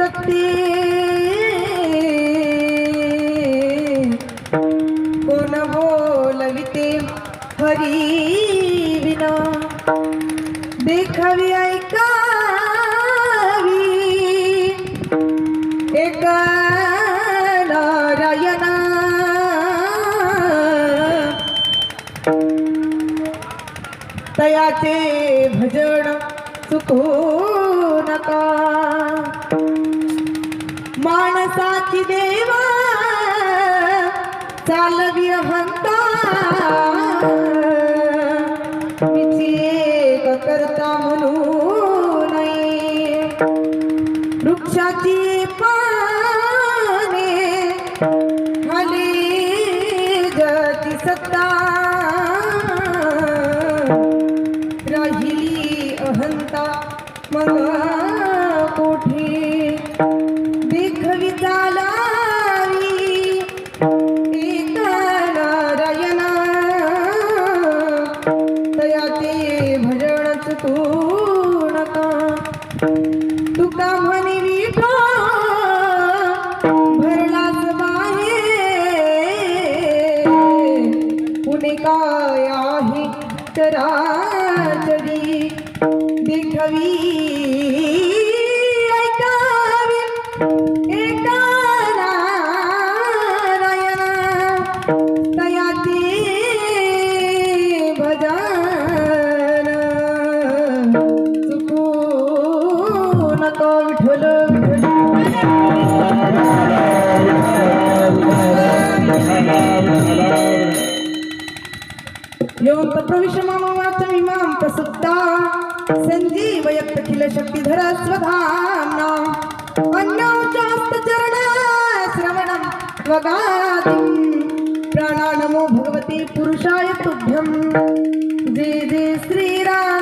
सक्ती कोण बोलविते हरी विना. देखावी ऐकावी. एका नारायणा. तयाचे भजन सुखो माणसाची देवा चालवी अहंता मिची एक करता म्हणू नये. वृक्षाची देखवी सञ्जीवयत्तखिल शक्तिधर स्वधाम्ना अन्योचास्तचरण श्रवणं त्वगातिं। प्राणानमो भगवते पुरुषाय तुभ्यं। जे जे श्रीराधारमण।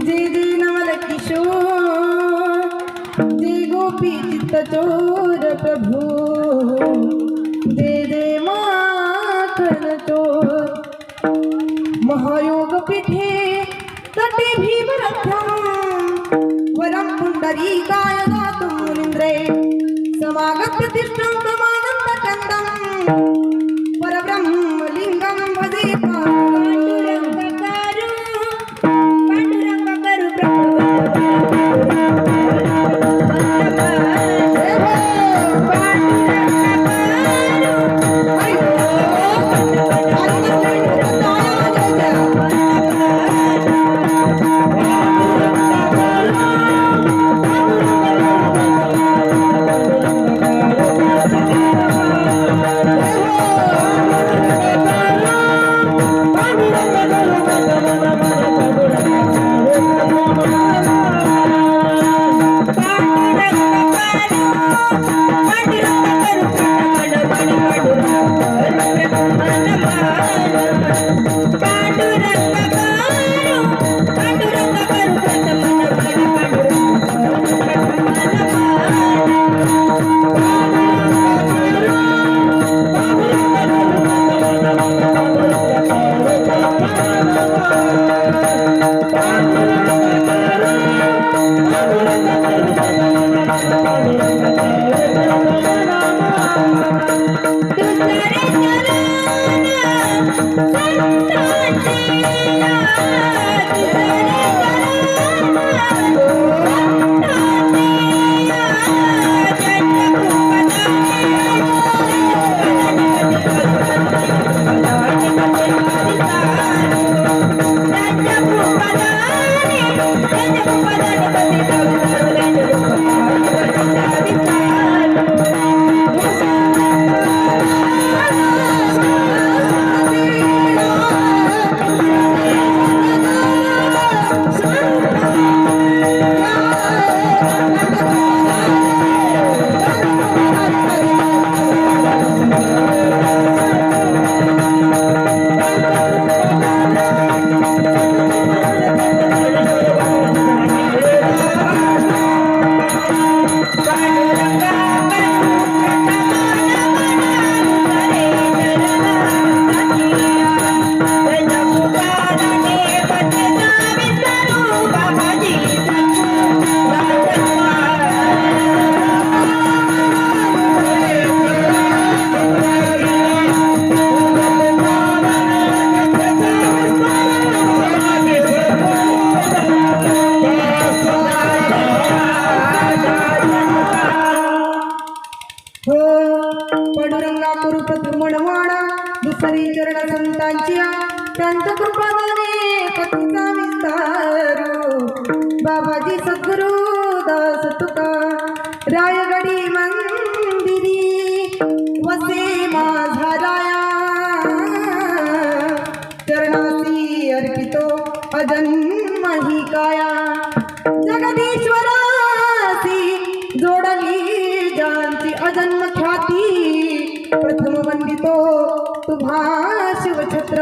जे जय नवल जे जय गोपी चित्तचोर प्रभू।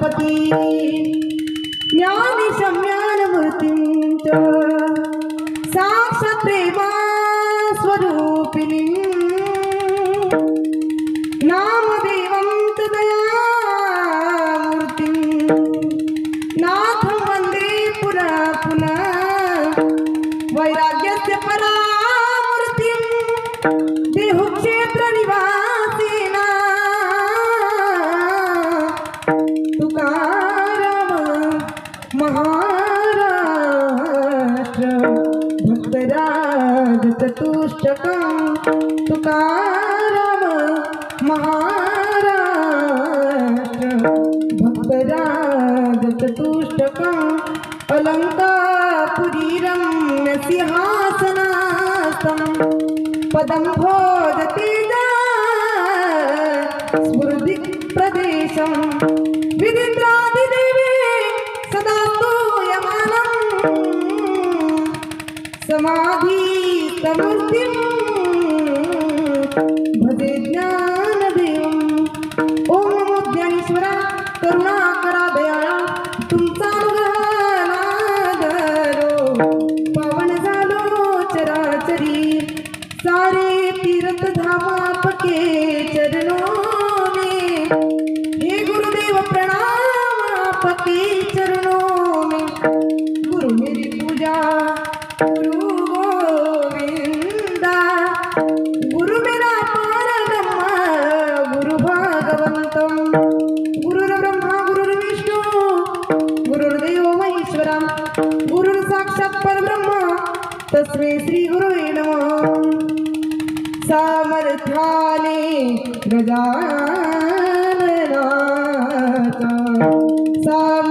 পতি भक्तराज चतुष्टका तुकाराम महाराष्ट्र भक्तराज चतुष्टका अलङ्कापुरीरं सिंहासनास्तम् पदं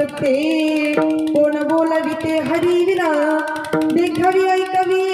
सकते कौन बोला बीते हरी विना देख भी आई कभी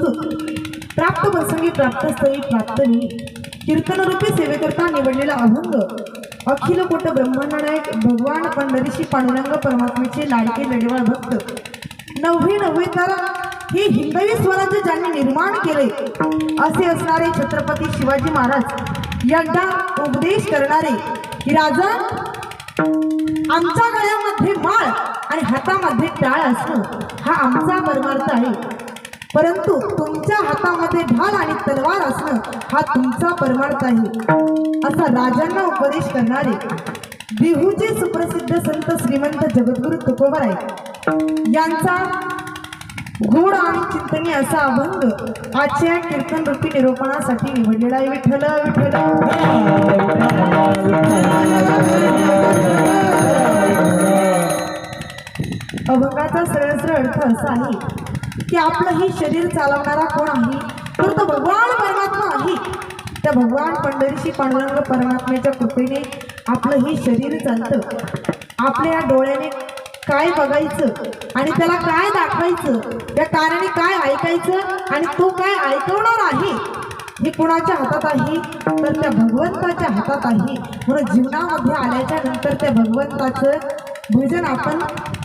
प्रस्तुत प्राप्त प्रसंगी प्राप्त स्थळी प्राप्त मी कीर्तन रूपी सेवेकरता निवडलेला अभंग अखिल कोट ब्रह्मांड नायक भगवान पंढरीशी पांडुरंग परमात्म्याचे लाडके लढवाळ भक्त. नववे नववे तारा हे हिंदवी स्वराज्य ज्यांनी निर्माण केले असे असणारे छत्रपती शिवाजी महाराज यांना उपदेश करणारे की राजा आमच्या गळ्यामध्ये माळ आणि हातामध्ये टाळ असणं हा आमचा परमार्थ आहे. परंतु तुमच्या हातामध्ये ढाल आणि तलवार असणं हा तुमचा परमार्थ आहे असा राजांना उपदेश करणारे बिहूचे सुप्रसिद्ध संत श्रीमंत जगद्गुरु तुकोबर आहे यांचा गोड आणि चिंतनीय असा अभंग आजच्या कीर्तन रूपी निरोपणासाठी निवडलेला आहे. विठ्ठल विठ्ठल. अभंगाचा सरळ सरळ अर्थ असा आहे की आपलं ही शरीर चालवणारा कोण आहे? तर तो भगवान परमात्मा आहे. त्या भगवान पंढरीशी पांडुरंग परमात्म्याच्या कृपेने आपलं ही शरीर चालतं. आपल्या या डोळ्याने काय बघायचं आणि त्याला काय दाखवायचं त्या कानाने काय ऐकायचं आणि तो काय ऐकवणार आहे हे कोणाच्या हातात आहे? तर त्या भगवंताच्या हातात आहे. म्हणून जीवनामध्ये आल्याच्यानंतर त्या भगवंताचं भजन आपण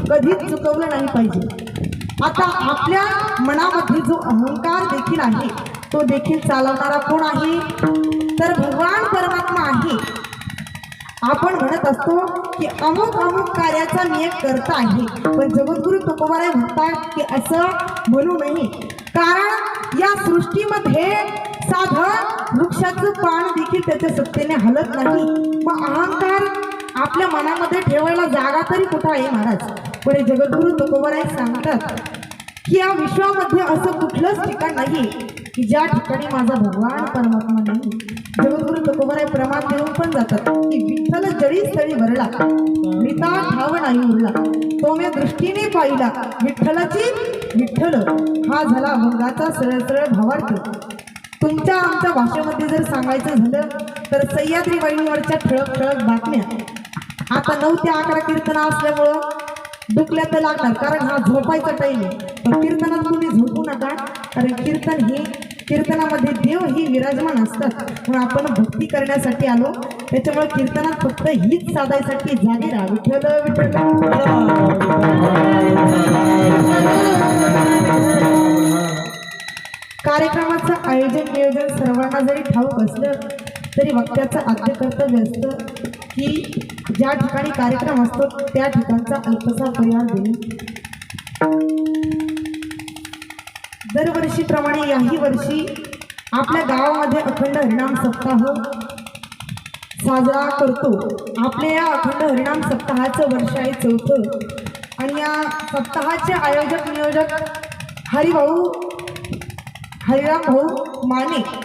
कधीच चुकवलं नाही पाहिजे. आता आपल्या मनामध्ये जो अहंकार देखील आहे तो देखील चालवणारा कोण आहे? तर भगवान परमात्मा आहे. आपण म्हणत असतो की अमुक अमुक कार्याचा मी एक करता आहे. पण जगद्गुरु तुकोबाराय म्हणतात की असं म्हणू नये. कारण या सृष्टीमध्ये साधं वृक्षाचं पान देखील त्याच्या सत्तेने हलत नाही. मग अहंकार आपल्या मनामध्ये ठेवायला जागा तरी कुठं आहे महाराज? पुढे जगद्गुरु तुकोबराय सांगतात की या विश्वामध्ये असं कुठलंच ठिकाण नाही की ज्या ठिकाणी माझा भगवान परमात्मा नाही. जगद्गुरु तुकोबराय प्रमाण देऊन पण जातात. की विठ्ठल जळी स्थळी भरला मिता ठाव नाही उरला. तो मी दृष्टीने पाहिला विठ्ठलाची विठ्ठल. हा झाला भंगाचा सरळ सरळ भावार्थ. तुमच्या आमच्या भाषेमध्ये जर सांगायचं झालं तर सह्याद्री वाहिनीवरच्या ठळक ठळक बातम्या. आता नऊ ते अकरा कीर्तना असल्यामुळं दुखल्या तर लागणार कारण हा झोपायचा टाईम आहे. पण कीर्तनात तुम्ही झोपू नका कारण कीर्तन ही कीर्तनामध्ये देव ही विराजमान असतात. म्हणून आपण भक्ती करण्यासाठी आलो. त्याच्यामुळे कीर्तनात फक्त हीच साधायसाठी जागे राहा. विठ्ठल विठ्ठल. कार्यक्रमाचं आयोजन नियोजन सर्वांना जरी ठाऊक असलं तरी वक्त्याचं आद्य कर्तव्य असतं की ज्या ठिकाणी कार्यक्रम असतो त्या ठिकाणचा अल्पसा परिहार देणे दरवर्षीप्रमाणे याही वर्षी आपल्या गावामध्ये अखंड हरिणाम सप्ताह साजरा करतो. आपल्या या अखंड हरिणाम सप्ताहाचं वर्ष आहे चौथं. आणि या सप्ताहाचे आयोजक नियोजक हरिभाऊ हरिराम भाऊ माने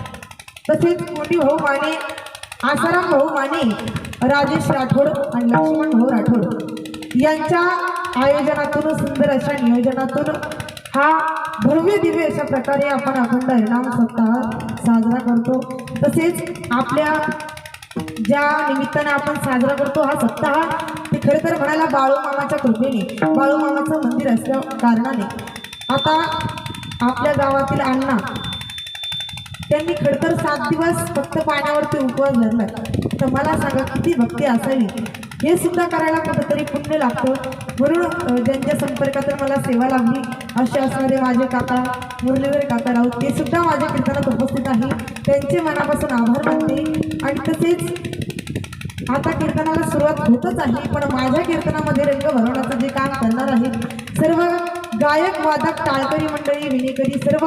तसेच मोठी भाऊ माने आसाराम भाऊ माने राजेश राठोड आणि लक्ष्मण भाऊ राठोड यांच्या आयोजनातून सुंदर अशा नियोजनातून हा भव्य दिव्य अशा प्रकारे आपण अखंड हरिनाम सप्ताह साजरा करतो. तसेच आपल्या ज्या निमित्ताने आपण साजरा करतो हा सप्ताह ते खरं तर म्हणायला बाळूमामाच्या कृपेने बाळूमामाचं मंदिर असल्या कारणाने. आता आपल्या गावातील अण्णा त्यांनी खडतर सात दिवस फक्त पाण्यावरती उपवास धरलाय तर मला सांगा किती भक्ती असावी? हे सुद्धा करायला कुठंतरी पुण्य लागतं. म्हणून ज्यांच्या संपर्कातून मला सेवा लागली असे असणारे माझे काका मुरलीवर काका राऊत ते सुद्धा माझ्या कीर्तनात उपस्थित आहे. त्यांचे मनापासून आभार मानते. आणि तसेच आता कीर्तनाला सुरुवात होतच आहे पण माझ्या कीर्तनामध्ये रंग भरवण्याचं जे काम करणार आहे सर्व गायक वादक टाळकरी मंडळी विणेकरी सर्व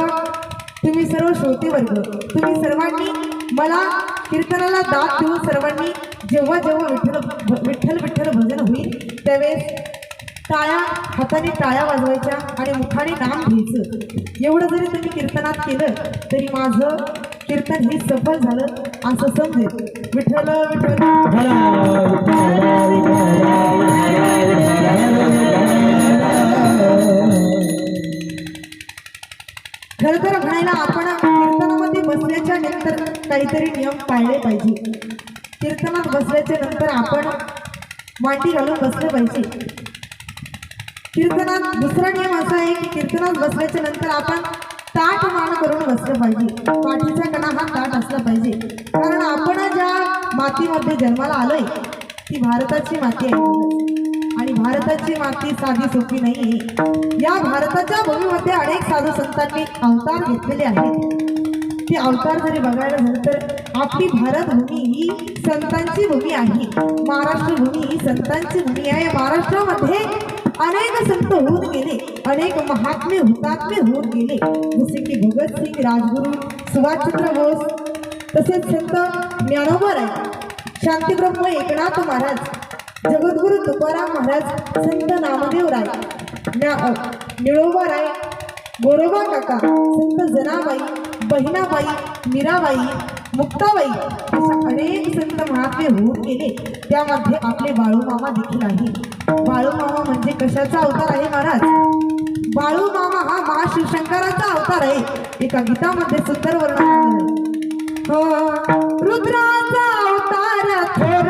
तुम्ही सर्व श्रोते वर्ग तुम्ही सर्वांनी मला कीर्तनाला दाद देऊन सर्वांनी जेव्हा जेव्हा विठ्ठल विठ्ठल विठ्ठल भजन होईल त्यावेळेस टाळ्या हाताने टाळ्या वाजवायच्या आणि मुखाने नाम घ्यायचं एवढं जरी तुम्ही कीर्तनात केलं तरी माझं कीर्तन हे सफल झालं असं समजेल विठ्ठल विठ्ठल खरं तर म्हणायला आपण कीर्तनामध्ये बसल्याच्या नंतर काहीतरी नियम पाळले पाहिजे. कीर्तनात बसल्याच्या नंतर आपण वाटी घालून बसलं पाहिजे. कीर्तनात दुसरा नियम असा आहे की कीर्तनात बसल्याच्या नंतर आपण ताट मान करून बसलं पाहिजे. पाठीचा कणा हा ताट असला पाहिजे. कारण आपण ज्या मातीमध्ये जन्माला आलोय ती भारताची माती आहे. भारताची माती साधी सोपी नाही या भारताच्या भूमीमध्ये अनेक साधू संतांनी अवतार घेतलेले आहेत. ते अवतार जरी बघायला झालं तर आपली भारत भूमी ही संतांची भूमी आहे. महाराष्ट्र भूमी ही संतांची भूमी आहे. महाराष्ट्रामध्ये अनेक संत होऊन गेले. अनेक महात्मे हुतात्मे होऊन गेले. जसे की भगतसिंग राजगुरू सुभाषचंद्र बोस तसेच संत ज्ञानोबर आहे शांतीब्रह्म एकनाथ महाराज जगद्गुरु तुकाराम महाराज संत नामदेव राय. निळोबा राय गोरोबा काका संत जनाबाई बहिणाबाई मीराबाई मुक्ताबाई अनेक संत महात्मे होऊन गेले. त्यामध्ये आपले बाळूमामा देखील आहे. बाळूमामा म्हणजे कशाचा अवतार आहे महाराज? बाळूमामा हा महाशिवशंकराचा अवतार आहे. एका गीतामध्ये सुंदर वर्णन रुद्राचा अवतार थोर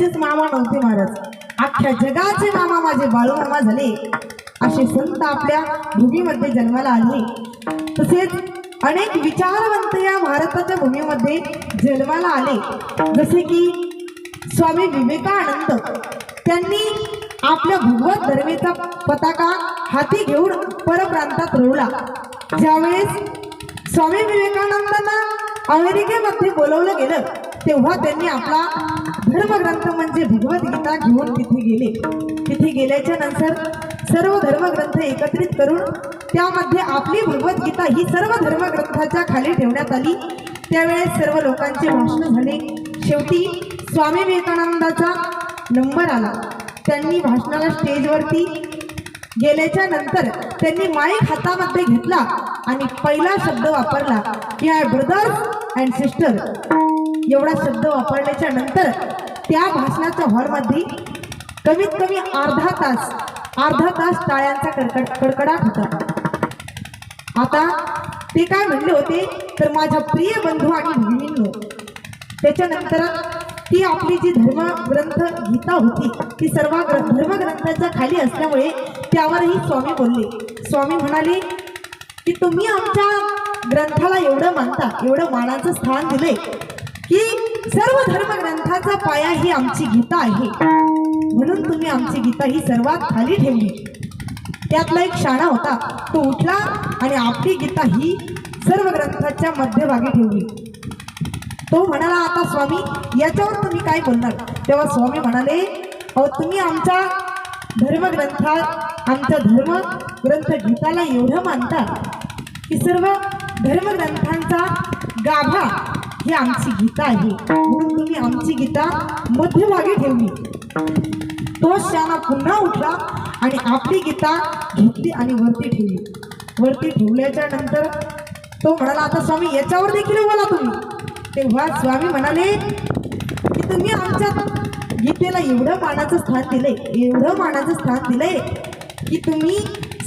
त्यांच्या मामा नव्हते महाराज. अख्ख्या जगाचे मामा माझे बाळूमामा झाले. असे संत आपल्या भूमीमध्ये जन्माला आले. तसेच अनेक विचारवंत या भारताच्या भूमीमध्ये जन्माला आले. जसे की स्वामी विवेकानंद. त्यांनी आपल्या भगवत धर्मेचा पताका हाती घेऊन परप्रांतात रोवला. ज्यावेळेस स्वामी विवेकानंदांना अमेरिकेमध्ये बोलवलं गेलं तेव्हा त्यांनी आपला धर्मग्रंथ म्हणजे भगवद्गीता घेऊन तिथे गेले. तिथे गेल्याच्यानंतर सर्व धर्मग्रंथ एकत्रित करून त्यामध्ये आपली भगवद्गीता ही सर्व धर्मग्रंथाच्या खाली ठेवण्यात आली. त्यावेळेस सर्व लोकांचे भाषण झाले. शेवटी स्वामी विवेकानंदाचा नंबर आला. त्यांनी भाषणाला स्टेजवरती गेल्याच्यानंतर त्यांनी माईक हातामध्ये घेतला आणि पहिला शब्द वापरला की आय ब्रदर्स अँड सिस्टर एवढा शब्द वापरल्याच्या नंतर त्या भाषणाच्या हॉलमध्ये कमीत कमी अर्धा तास अर्धा तास टाळ्यांचा कडकड कडकडाट होता. आता ते काय म्हणले होते? तर माझ्या प्रिय बंधू आणि भगिनींनो त्याच्यानंतर ती आपली जी धर्मग्रंथ गीता होती ती सर्व धर्मग्रंथाच्या खाली असल्यामुळे त्यावरही स्वामी बोलले. स्वामी म्हणाले की तुम्ही आमच्या ग्रंथाला एवढं मानता एवढं मानाचं स्थान दिले की सर्व धर्मग्रंथाचा पाया ही आमची गीता आहे. म्हणून तुम्ही आमची गीता ही सर्वात खाली ठेवली. त्यातला एक शाळा होता. तो उठला आणि आपली गीता ही सर्व ग्रंथाच्या मध्यभागी ठेवली. तो म्हणाला आता स्वामी याच्यावर तुम्ही काय बोलणार? तेव्हा स्वामी म्हणाले अहो तुम्ही आमच्या धर्मग्रंथा आमच्या धर्म ग्रंथ गीताला एवढं मानता की सर्व धर्मग्रंथांचा गाभा ही आमची गीता आहे म्हणून तुम्ही आमची गीता मध्यभागी ठेवली. तो शाना पुन्हा उठला आणि आपली गीता घेतली आणि वरती ठेवली. वरती ठेवल्याच्या नंतर तो म्हणाला आता स्वामी याच्यावर देखील बोला तुम्ही. तेव्हा स्वामी म्हणाले की तुम्ही आमच्या गीतेला एवढं मानाचं स्थान दिलंय एवढं मानाचं स्थान दिलंय की तुम्ही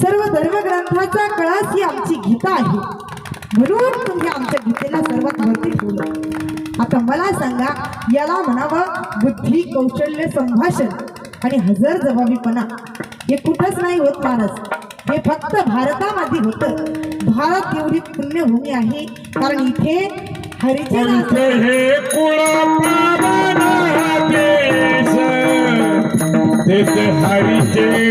सर्व धर्मग्रंथाचा कळस ही आमची गीता आहे. म्हणून तुम्ही आमच्या गीतेला सर्वात आता मला सांगा याला म्हणावं बुद्धी कौशल्य संभाषण आणि हजर जबाबीपणा. हे कुठंच नाही होत महाराज हे फक्त भारतामध्ये होतं. भारत एवढी पुण्यभूमी आहे कारण इथे हरीचे हे हरीचे